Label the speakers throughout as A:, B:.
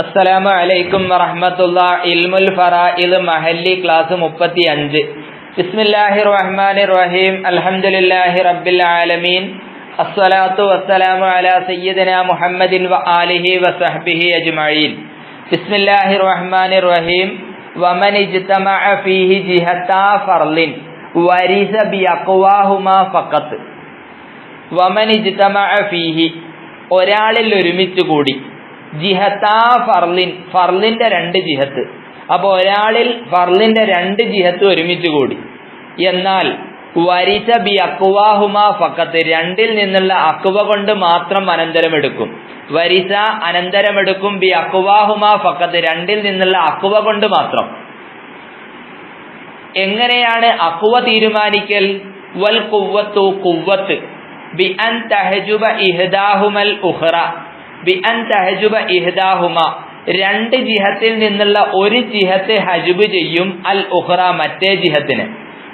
A: അസ്സലാമു അലൈക്കും വറഹ്മത്തുള്ള ഇൽമുൽ ഫറാഇദ് മഹല്ലി ക്ലാസ് മുപ്പത്തി അഞ്ച് ബിസ്മില്ലാഹിർ റഹ്മാനിർ റഹീം അൽഹംദുലില്ലാഹി റബ്ബിൽ ആലമീൻ. അസ്സലാത്തു വസ്സലാമു അലാ സയ്യിദന മുഹമ്മദിൻ വ ആലിഹി വസഹ്ബിഹി അജ്മഈൻ. ബിസ്മില്ലാഹിർ റഹ്മാനിർ റഹീം വമൻ ഇജ്തമഅ ഫീഹി ജിഹത്താ ഫർലിൻ. വരിസ ബിഅഖ്വാഹുമാ ഫഖത്ത്. വമൻ ഫീഹി. ഒരാളിൽ ഒരുമിച്ച് കൂടി. ജിഹത്താ ഫർലിൻ. ഫർലിന്റെ രണ്ട് ജിഹത്ത്. അപ്പൊ ഒരാളിൽ ഫർലിന്റെ രണ്ട് ജിഹത്ത് ഒരുമിച്ച് കൂടി. എന്നാൽ വരിച്ച ബി അക്വാഹുമ ഫക്കത്ത്. രണ്ടിൽ നിന്നുള്ള അക്വ കൊണ്ട് മാത്രം അനന്തരമെടുക്കും. വരിസ അനന്തരമെടുക്കും ബി അക്വാഹുമ ഫക്കത്ത്. രണ്ടിൽ നിന്നുള്ള അക്വ കൊണ്ട് മാത്രം. എങ്ങനെയാണ് അക്വ തീരുമാനിക്കൽ? വൽ കുവ്വത്തു കുവ്വത്ത്. ബി അൻ തഹജുബ ഇഹ്ദാഹുമൽ ഉഹ്റ രണ്ട് ജിഹത്തിൽ നിന്നുള്ള ഒരു ജിഹത്ത് ഹജുബ് ചെയ്യും അൽ ഉഹ്റ മറ്റേ ജിഹത്തിന്.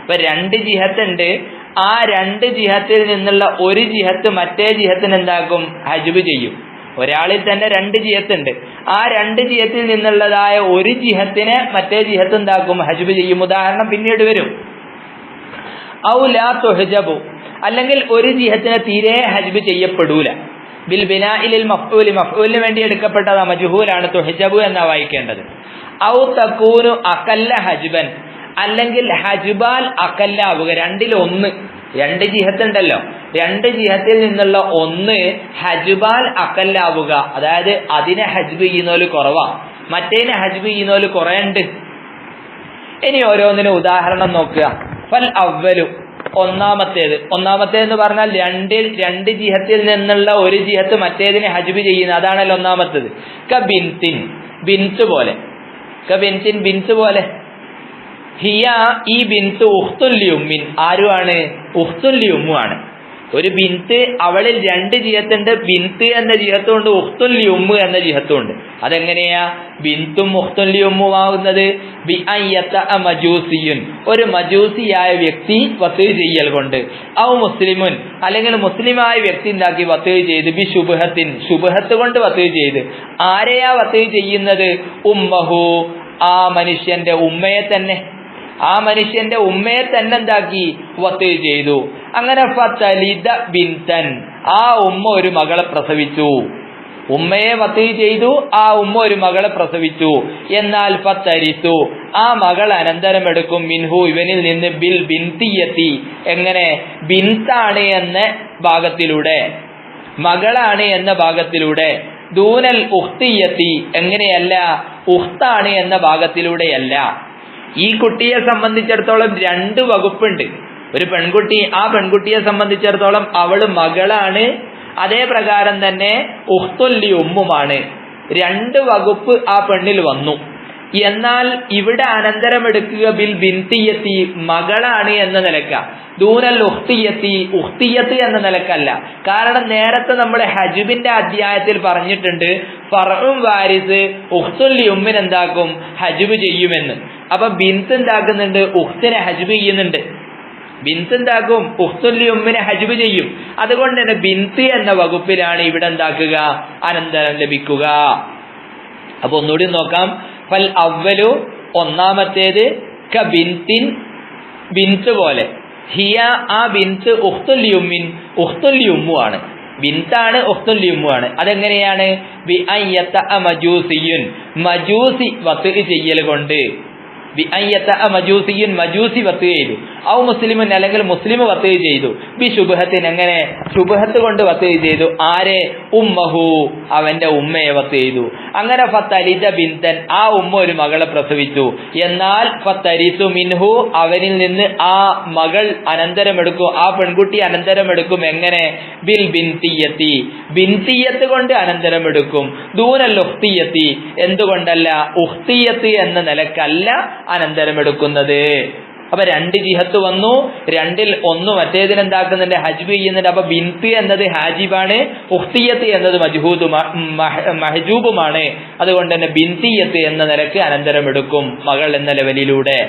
A: ഇപ്പൊ രണ്ട് ജിഹത്തുണ്ട്. ആ രണ്ട് ജിഹത്തിൽ നിന്നുള്ള ഒരു ജിഹത്ത് മറ്റേ ജിഹത്തിന് എന്താക്കും? ഹജുബ് ചെയ്യും. ഒരാളിൽ തന്നെ രണ്ട് ജിഹത്തുണ്ട്. ആ രണ്ട് ജിഹത്തിൽ നിന്നുള്ളതായ ഒരു ജിഹത്തിനെ മറ്റേ ജിഹത്ത് എന്താക്കും? ഹജുബ് ചെയ്യും. ഉദാഹരണം പിന്നീട് വരും. ഔ ലാ തുഹജബു. അല്ലെങ്കിൽ ഒരു ജിഹത്തിനെ തീരെ ഹജ്ബ് ചെയ്യപ്പെടൂല. ബിൽ ബിനാഇലിൽ മഫ്ഊലി മഫ്ഊലിന് വേണ്ടി എടുക്കപ്പെട്ടത് മജ്ഹൂലാണ് തുഹജബു എന്നാ വായിക്കേണ്ടത്. ഔ തക്കൂനു അകല്ല ഹജ്ബൻ അല്ലെങ്കിൽ ഹജ്ബാൽ അകല്ലാവുക രണ്ടിൽ ഒന്ന് രണ്ട് ജിഹത്തുണ്ടല്ലോ. രണ്ട് ജിഹത്തിൽ നിന്നുള്ള ഒന്ന് ഹജ്ബാൽ അകല്ലാവുക അതായത് അതിനെ ഹജ്ബ് ചെയ്യുന്നോൽ കുറവാ. മറ്റേനെ ഹജ്ബ് ചെയ്യുന്നോൽ കുറേ ഉണ്ട് ഇനി ഓരോന്നിനും ഉദാഹരണം നോക്കുക. ഫൽ അവലു ഒന്നാമത്തേത്. ഒന്നാമത്തേത് പറഞ്ഞാൽ രണ്ടിൽ രണ്ട് ജിഹത്തിൽ നിന്നുള്ള ഒരു ജിഹത്ത് മറ്റേതിനെ ഹജ്ബ് ചെയ്യുന്ന അതാണല്ലോ ഒന്നാമത്തേത്. ക ബിൻതിൻ ബിൻസ് പോലെ. ക ബിൻതിൻ ബിൻസ് പോലെ. ഹിയ ഈ ബിൻസ് ഉഹ്തുല്യുമ്മിൻ ആരുമാണ് ഉഹ്തുല്യുമ്മു ഉമ്മു ആണ് ഒരു ബിന്ത് അവളിൽ രണ്ട് ജിഹത്തുണ്ട്. ബിന്ത് എന്ന ജിഹത്തുണ്ട് ഉഹ്തുൽ ഉമ്മു എന്ന ജിഹത്തുണ്ട് അതെങ്ങനെയാ? ബിന്തും ഉഖ്തുല്ലി ഉമ്മുമാകുന്നത് ബി മജൂസിയുൻ. ഒരു മജൂസിയായ വ്യക്തി വത്ത് ചെയ്യൽ കൊണ്ട്. ഔ മുസ്ലിമുൻ. അല്ലെങ്കിൽ മുസ്ലിമായ വ്യക്തി ഉണ്ടാക്കി വത്ത് ചെയ്ത്. ബി ശുഭഹത്തിൻ ശുഭഹത്ത് കൊണ്ട് വത്ത് ചെയ്ത്. ആരെയാ വത്ത് ചെയ്യുന്നത്? ഉമ്മഹു. ആ മനുഷ്യന്റെ ഉമ്മയെ തന്നെ. ആ മനുഷ്യന്റെ ഉമ്മയെ തന്നെ എന്താക്കി? വത്ത് ചെയ്തു. അങ്ങനെ ഫതലിദ ബിൻതൻ. ആ ഉമ്മ ഒരു മകളെ പ്രസവിച്ചു. ഉമ്മയെ വത്തി ചെയ്തു ആ ഉമ്മ ഒരു മകളെ പ്രസവിച്ചു. എന്നാൽ ഫത്തരിത്തു. ആ മകൾ അനന്തരം എടുക്കും മിൻഹു ഇവനിൽ നിന്ന് ബിൽ ബിൻതിയെത്തി. എങ്ങനെ? ബിൻതാണ് എന്ന ഭാഗത്തിലൂടെ. മകളാണ് എന്ന ഭാഗത്തിലൂടെ. ദൂനൽ ഉഹ്തിയെത്തി എങ്ങനെയല്ല? ഉഹ്താണ് എന്ന ഭാഗത്തിലൂടെയല്ല. ഈ കുട്ടിയെ സംബന്ധിച്ചിടത്തോളം രണ്ട് വകുപ്പുണ്ട്. ഒരു പെൺകുട്ടി ആ പെൺകുട്ടിയെ സംബന്ധിച്ചിടത്തോളം അവൾ മകളാണ്. അതേ പ്രകാരം തന്നെ ഉഹ്തുല്ലി ഉമ്മുമാണ്. രണ്ട് വകുപ്പ് ആ പെണ്ണിൽ വന്നു. എന്നാൽ ഇവിടെ അനന്തരം എടുക്കുക ബിൽ ബിൻതിയത്തി മകളാണ് എന്ന നിലക്ക. ദൂനൽ ഉഹ്തിയത്തി ഉഹ്തിയത്ത് എന്ന നിലക്കല്ല. കാരണം നേരത്തെ നമ്മൾ ഹജുബിന്റെ അധ്യായത്തിൽ പറഞ്ഞിട്ടുണ്ട് ഫറും വാരിസ് ഉഹ്തുല്ലി ഉമ്മിനെന്താക്കും? ഹജുബ് ചെയ്യുമെന്ന്. അപ്പൊ ബിന്ത് എന്താക്കുന്നുണ്ട്? ഉഹ്തിനെ ഹജുബ് ചെയ്യുന്നുണ്ട്. ബിൻത്ത് എന്താക്കും ഉഖ്തുല്ലി ഉമ്മിനെ ഹജ്ബ് ചെയ്യും. അതുകൊണ്ട് തന്നെ ബിന്ത് എന്ന വകുപ്പിലാണ് ഇവിടെ എന്താക്കുക? അനന്തരം ലഭിക്കുക. അപ്പൊ ഒന്നുകൂടി നോക്കാം. ഫൽ അവലു ഒന്നാമത്തേത് ക ബിൻത്ത് പോലെ. ഹിയ ആ ബിൻത്ത് ഉഖ്തുല്യുമ്മിൻ ഉഖ്തുല്യുമ്മു ആണ് ഉമ്മു ആണ് അതെങ്ങനെയാണ്? മജൂസിയുൻ. മജൂസി വത്ത് ചെയ്യൽ കൊണ്ട്. ബി മജൂസി വത്ത് ചെയ്തു. ഔ മുസ്ലിമുൻ അല്ലെങ്കിൽ മുസ്ലിം വത്ത് ചെയ്തു. ബി ശുഭഹത്തിന് എങ്ങനെ? ശുഭഹത്ത് കൊണ്ട് വത്ത് ചെയ്തു. ആരെ? ഉമ്മഹു. അവന്റെ ഉമ്മയെ വത്ത് ചെയ്തു. അങ്ങനെ ഫത്തലിത ബിന്തൻ ആ ഉമ്മ ഒരു മകളെ പ്രസവിച്ചു. എന്നാൽ ഫത്തരിസു മിൻഹു അവനിൽ നിന്ന് ആ മകൾ അനന്തരമെടുക്കും ആ പെൺകുട്ടി അനന്തരമെടുക്കും എങ്ങനെ? ബിൽ ബിൻതിയത്തി. ബിൻതിയത്ത് കൊണ്ട് അനന്തരമെടുക്കും. ദൂനൽ ഉഖ്തിയത്തി. എന്തുകൊണ്ടല്ല? ഉഹ്തിയത്ത് എന്ന നിലക്കല്ല അനന്തരമെടുക്കുന്നത്. അപ്പൊ രണ്ട് ജിഹത്ത് വന്നു രണ്ടിൽ ഒന്ന് മറ്റേതിന് എന്താക്കുന്നുണ്ട്? ഹജ്ബ് ചെയ്യുന്നുണ്ട്. അപ്പൊ ബിൻത്ത് എന്നത് ഹാജിബാണ് ഉഫ്തിയത്ത് എന്നത് മജ്ഹൂദ് മഹജൂബുമാണ്. അതുകൊണ്ട് തന്നെ ബിൻതിയത്ത് എന്ന നിലയ്ക്ക് അനന്തരം എടുക്കും മകൾ എന്ന ലെവലിലൂടെ.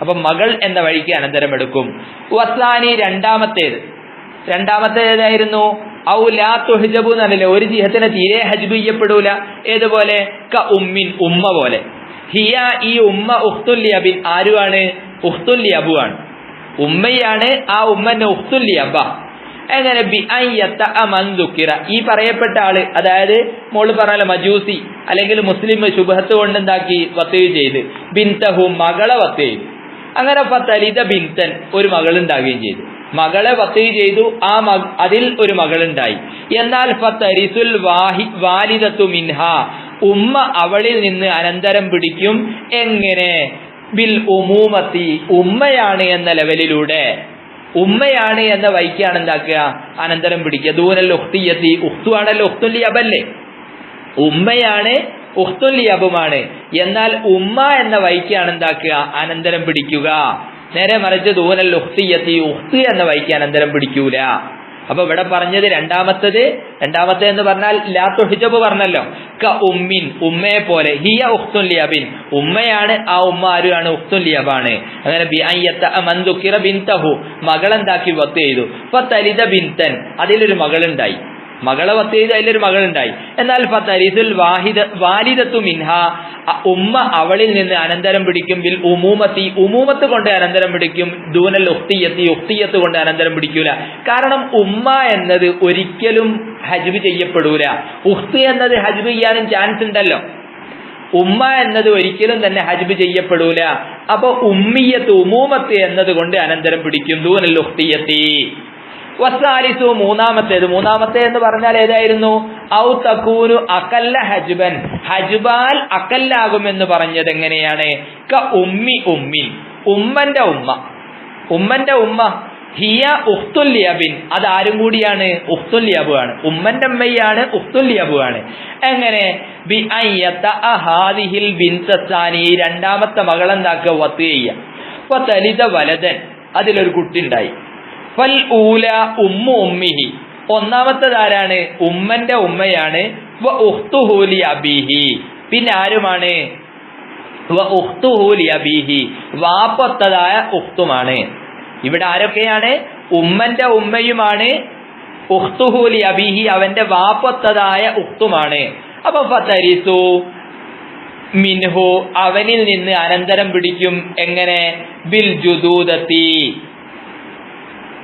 A: അപ്പൊ മകൾ എന്ന വഴിക്ക് അനന്തരം എടുക്കും. വസ്ലാനി രണ്ടാമത്തേത്. രണ്ടാമത്തേതായിരുന്നു ഔ ലാ തുഹജബു എന്നല്ലേ ഒരു ജിഹത്തിനെ തീരെ ഹജ്ബ് ചെയ്യപ്പെടൂല. ഏതുപോലെ? ക ഉമ്മിൻ ഉമ്മ പോലെ. ഹിയ ഈ ഉമ്മ ഉഖ്തുല്യബിൻ ആരുമാണ് ഉഖ്തുല്യബു ആണ് ഉമ്മയാണ് ആ ഉമ്മന്റെ അബ. എങ്ങനെ? ബി ദുക്കിറ. ഈ പറയപ്പെട്ട ആൾ അതായത് മോൾ പറഞ്ഞ മജൂസി അല്ലെങ്കിൽ മുസ്ലിം ശുഭത്ത് കൊണ്ടുണ്ടാക്കി വത്തുകയും ചെയ്ത്. ബിൻതഹു മകളെ വത്ത് ചെയ്തു. അങ്ങനെ ഫത്തലിത ബിൻതൻ ഒരു മകൾ ഉണ്ടാവുകയും ചെയ്തു. മകളെ വത്തുകയും ചെയ്തു ആ അതിൽ ഒരു മകളുണ്ടായി എന്നാൽ ഫത്തരിസുൽ വാഹി വാലിദത്തു മിൻഹ. ഉമ്മ അവളിൽ നിന്ന് അനന്തരം പിടിക്കും. എങ്ങനെ? ബിൽ ഉമൂമത്തി ഉമ്മയാണ് എന്ന ലെവലിലൂടെ. ഉമ്മയാണ് എന്ന വൈക്കാണ് എന്താക്കുക? അനന്തരം പിടിക്കുക. ദൂനൽ ഉഖ്തിയത്തി ഉഖ്തു ആണല്ലോ ഉഖ്തുല്ലി അബല്ലേ ഉമ്മയാണ് ഉഖ്തുല്ലി അബുമാണ് എന്നാൽ ഉമ്മ എന്ന വൈക്കാണ് എന്താക്കുക? അനന്തരം പിടിക്കുക. നേരെ മറിച്ച് ദൂനൽ ഉഖ്തിയത്തി ഉഹ്തു എന്ന വൈക്ക് അനന്തരം പിടിക്കൂല. അപ്പൊ ഇവിടെ പറഞ്ഞത് രണ്ടാമത്തത് രണ്ടാമത്തെ എന്ന് പറഞ്ഞാൽ ലാത്തു ഹിജബ് പറഞ്ഞല്ലോ. ക ഉമ്മിൻ ഉമ്മയെ പോലെ. ഹിയ ഉഖ്തുൻ ലിയബിൻ. ഉമ്മയാണ് ആ ഉമ്മ ആരുമാണ്? ഉഖ്തുൻ ലിയബാണ്. അങ്ങനെ മകളെന്താക്കി വത്ത് ചെയ്തു. അപ്പൊ തലിത ബിൻതൻ. അതിലൊരു മകളുണ്ടായി. മകളെ വത്ത് ചെയ്ത് അതിലൊരു മകളുണ്ടായി. എന്നാൽ ഫത്തരിസുൽ വാഹിദ വാലിദത്തു മിൻഹ ഉമ്മ അവളിൽ നിന്ന് അനന്തരം പിടിക്കും. ബിൽ ഉമൂമത്തി ഉമൂമത്ത് കൊണ്ട് അനന്തരം പിടിക്കും. ദൂനൽ ഉഖ്തിയത്തി ഉഖ്തിയത്ത് കൊണ്ട് അനന്തരം പിടിക്കൂല. കാരണം ഉമ്മ എന്നത് ഒരിക്കലും ഹജ്ബ് ചെയ്യപ്പെടൂല. ഉഖ്ത് എന്നത് ഹജ്ബ് ചെയ്യാനും ചാൻസ് ഉണ്ടല്ലോ. ഉമ്മ എന്നത് ഒരിക്കലും തന്നെ ഹജ്ബ് ചെയ്യപ്പെടൂല. അപ്പൊ ഉമ്മിയത്ത് ഉമൂമത്ത് എന്നത് കൊണ്ട് അനന്തരം പിടിക്കും. ദൂനൽ ഉഖ്തിയത്തി വസാലിസു മൂന്നാമത്തേത്. മൂന്നാമത്തെ എന്ന് പറഞ്ഞാൽ ഏതായിരുന്നു? ഔ തക്കൂനു അകല്ല ഹജ്ബൻ. ഹജ്ബാൽ അകല്ലാകുമെന്ന് പറഞ്ഞത് എങ്ങനെയാണ്? ക ഉമ്മി ഉമ്മി. ഉമ്മന്റെ ഉമ്മ. ഉമ്മന്റെ ഉമ്മ ഹിയ ഉഖ്തുല്യബിൻ അത് ആരും കൂടിയാണ്? ഉഖ്തുല്യബു ആണ്. ഉമ്മന്റെ അമ്മയാണ് ഉഖ്തുല്യബു ആണ്. എങ്ങനെ? ബി അയ്യത്ത അഹാദിഹിൽ രണ്ടാമത്തെ മകളെന്താക്കുക? വത്ത് ചെയ്യുക വലതൻ അതിലൊരു കുട്ടി ഉണ്ടായി. ഫൽ ഊല ഉമ്മു ഉമ്മിഹി. ഒന്നാമത്തത് ആരാണ്? ഉമ്മന്റെ ഉമ്മയാണ്. വ അബീഹി. പിന്നെ ആരുമാണ്? വ ഉഖ്തുഹു ലി അബീഹി. വാപ്പത്തതായ ഉഖ്തുമാണ്. ഇവിടെ ആരൊക്കെയാണ്? ഉമ്മന്റെ ഉമ്മയുമാണ്. ഉഖ്തുഹു ലി അബീഹി അവന്റെ വാപ്പത്തതായ ഉഖ്തുമാണ്. അപ്പൊ ഫതരിസു മിൻഹു അവനിൽ നിന്ന് അനന്തരം പിടിക്കും. എങ്ങനെ? ബിൽ ജുദൂദത്തി.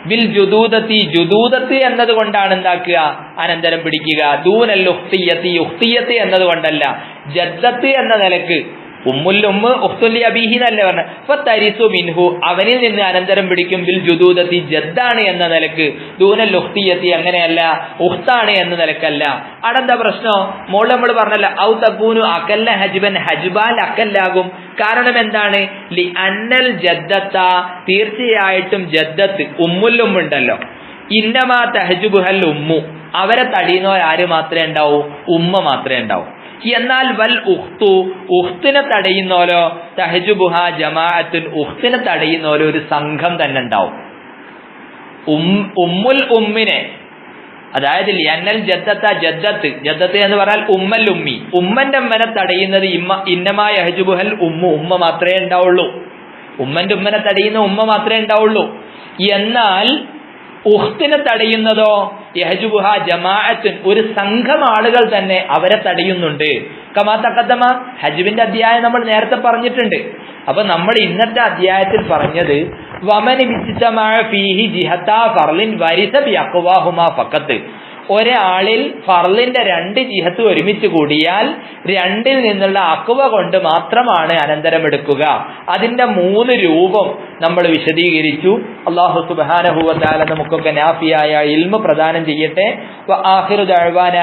A: ബിൽ ജുദൂദത്തി ജുദൂദത്ത് എന്നതുകൊണ്ടാണ് എന്താക്കുക? അനന്തരം പിടിക്കുക. ദൂനൽ ഉഖ്തിയത്തി ഉഖ്തിയത്ത് എന്നത് കൊണ്ടല്ല ജദ്ദത്ത് എന്ന നിലയ്ക്ക് ഉമ്മുല്ലുമ്മ് ഉഖ്തുല്ലി അബീഹി എന്നല്ലേ പറഞ്ഞ? അപ്പൊ തരിസു മിൻഹു. അവനിൽ നിന്ന് അനന്തരം പിടിക്കും ബിൽ ജുദൂദത്തി ജദ്ദാണ് എന്ന നിലയ്ക്ക്. ദൂനൽ ഉഖ്തിയത്തി അങ്ങനെയല്ല ഉഖ്താണ് എന്ന നിലക്കല്ല. അടെന്താ പ്രശ്നം? മോൾ നമ്മൾ പറഞ്ഞല്ല ഔ തക്കൂനു അക്കല്ല ഹജ്ബൻ ഹജ്ബാൽ അക്കല്ലാകും കാരണം എന്താണ്? ലി അന്നൽ ജദ്ദത്ത തീർച്ചയായിട്ടും ജദ്ദത്ത് ഉമ്മുല്ലുമ്മുണ്ടല്ലോ ഇന്നമാ തഹജുബുഹൽ ഉമ്മു. അവരെ തടിയുന്നവർ ആര് മാത്രമേ ഉണ്ടാവൂ? ഉമ്മ മാത്രമേ ഉണ്ടാവൂ. എന്നാൽ വൽ ഉഖ്തു ഉഖ്തിനെ തടയുന്നോലോ തഹജുബുഹ ജമാഅത്തുൻ ഉഖ്തിനെ തടയുന്നോലോ ഒരു സംഘം തന്നെ ഉണ്ടാവും. ഉമ്മുൽ ഉമ്മിനെ അതായത് ലിയന്നൽ ജദ്ദത്ത ജദ്ദത്ത് ജദ്ദത്ത് എന്ന് പറഞ്ഞാൽ ഉമ്മൽ ഉമ്മി. ഉമ്മന്റെ ഉമ്മനെ തടയുന്നത് ഇമ്മ ഇന്നമായ ഹജുബുഹൽ ഉമ്മു ഉമ്മ മാത്രമേ ഉണ്ടാവുള്ളൂ. ഉമ്മന്റെ ഉമ്മനെ തടയുന്ന ഉമ്മ മാത്രമേ ഉണ്ടാവുള്ളൂ. എന്നാൽ ഉഖ്തിനെ തടയുന്നതോ യഹജുബുഹ ജമാഅത്തുൻ ഒരു സംഘം ആളുകൾ തന്നെ അവരെ തടയുന്നുണ്ട്. കമാ ഹജുബിന്റെ ഹജ്ബിന്റെ അധ്യായം നമ്മൾ നേരത്തെ പറഞ്ഞിട്ടുണ്ട്. അപ്പൊ നമ്മൾ ഇന്നത്തെ അധ്യായത്തിൽ പറഞ്ഞത് വമനി വിശിഷ്ടമായ ഫീഹി ജിഹത്ത ഫർലിൻ വരിസ ബി അക്വാഹുമ ഫക്കത്ത് ഒരാളിൽ ഫർലിന്റെ രണ്ട് ജിഹത്ത് ഒരുമിച്ച് കൂടിയാൽ രണ്ടിൽ നിന്നുള്ള അക്കുവ കൊണ്ട് മാത്രമാണ് അനന്തരം എടുക്കുക. അതിന്റെ മൂന്ന് രൂപം നമ്മൾ വിശദീകരിച്ചു. അള്ളാഹു സുബാനഹുവല നമുക്കൊക്കെ നാഫിയായ ഇൽമ പ്രദാനം ചെയ്യട്ടെ. വ ആഖിറു ദഅ്വാന